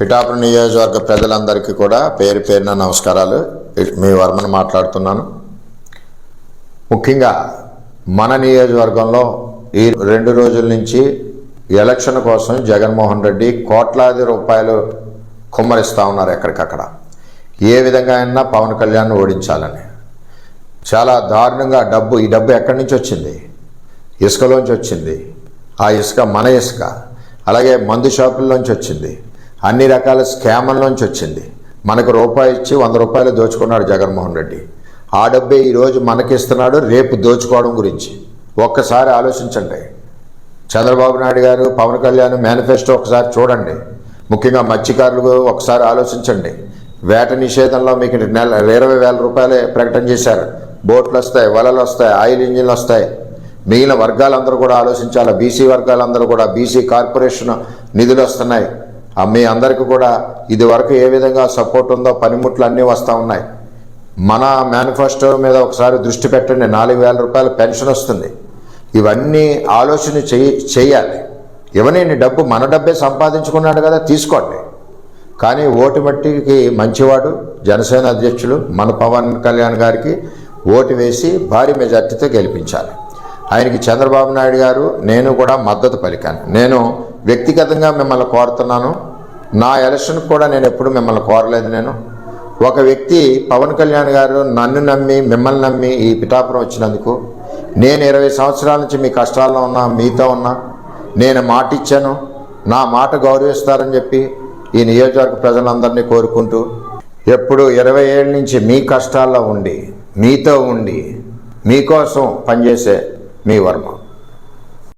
పిఠాపురం నియోజకవర్గ ప్రజలందరికీ కూడా పేరు పేరున నమస్కారాలు. మీ వర్మను మాట్లాడుతున్నాను. ముఖ్యంగా మన నియోజకవర్గంలో ఈ రెండు రోజుల నుంచి ఎలక్షన్ కోసం జగన్మోహన్ రెడ్డి కోట్లాది రూపాయలు కుమ్మరిస్తూ ఉన్నారు ఎక్కడికక్కడ. ఏ విధంగా అయినా పవన్ కళ్యాణ్ ఓడించాలని. చాలా దారుణంగా డబ్బు ఈ డబ్బు ఎక్కడి నుంచి వచ్చింది? ఇసుకలోంచి వచ్చింది. ఆ ఇసుక మన ఇసుక. అలాగే మందు షాపుల్లోంచి వచ్చింది. అన్ని రకాల స్కామ్ల్లోంచి వచ్చింది. మనకు రూపాయి ఇచ్చి వంద రూపాయలు దోచుకున్నాడు జగన్మోహన్ రెడ్డి. ఆ డబ్బే ఈరోజు మనకిస్తున్నాడు రేపు దోచుకోవడం గురించి. ఒక్కసారి ఆలోచించండి. చంద్రబాబు నాయుడు గారు పవన్ కళ్యాణ్ మేనిఫెస్టో ఒకసారి చూడండి. ముఖ్యంగా మత్స్యకారులు ఒకసారి ఆలోచించండి. వేట నిషేధంలో మీకు నెల ఇరవై వేల రూపాయలే ప్రకటన చేశారు. బోట్లు వస్తాయి వలలు వస్తాయి ఆయిల్ ఇంజిన్లు వస్తాయి. మిగిలిన వర్గాలందరూ కూడా ఆలోచించాలి? బీసీ వర్గాలందరూ కూడా బీసీ కార్పొరేషన్ నిధులు వస్తున్నాయి. మీ అందరికీ కూడా ఇది వరకు ఏ విధంగా సపోర్ట్ ఉందో పనిముట్లు అన్నీ వస్తూ ఉన్నాయి. మన మేనిఫెస్టో మీద ఒకసారి దృష్టి పెట్టండి. నాలుగు వేల రూపాయల పెన్షన్ వస్తుంది. ఇవన్నీ ఆలోచన చేయి చేయాలి. ఇవన్నీ డబ్బు మన డబ్బే సంపాదించుకున్నాడు కదా తీసుకోండి. కానీ ఓటు మట్టికి మంచివాడు జనసేన అధ్యక్షులు మన పవన్ కళ్యాణ్ గారికి ఓటు వేసి భారీ మెజార్టీతో గెలిపించాలి. ఆయనకి చంద్రబాబు నాయుడు గారు నేను కూడా మద్దతు పలికాను. నేను వ్యక్తిగతంగా మిమ్మల్ని కోరుతున్నాను. నా ఎలక్షన్ కూడా నేను ఎప్పుడు మిమ్మల్ని కోరలేదు నేను. ఒక వ్యక్తి పవన్ కళ్యాణ్ గారు నన్ను నమ్మి మిమ్మల్ని నమ్మి ఈ పిఠాపురం వచ్చినందుకు నేను ఇరవై సంవత్సరాల నుంచి మీ కష్టాల్లో ఉన్నా మీతో ఉన్నా నేను మాట ఇచ్చాను. నా మాట గౌరవిస్తారని చెప్పి ఈ నియోజకవర్గ ప్రజలందరినీ కోరుకుంటూ ఎప్పుడు ఇరవై ఏళ్ళ నుంచి మీ కష్టాల్లో ఉండి మీతో ఉండి మీకోసం పనిచేసే మీ వర్మ.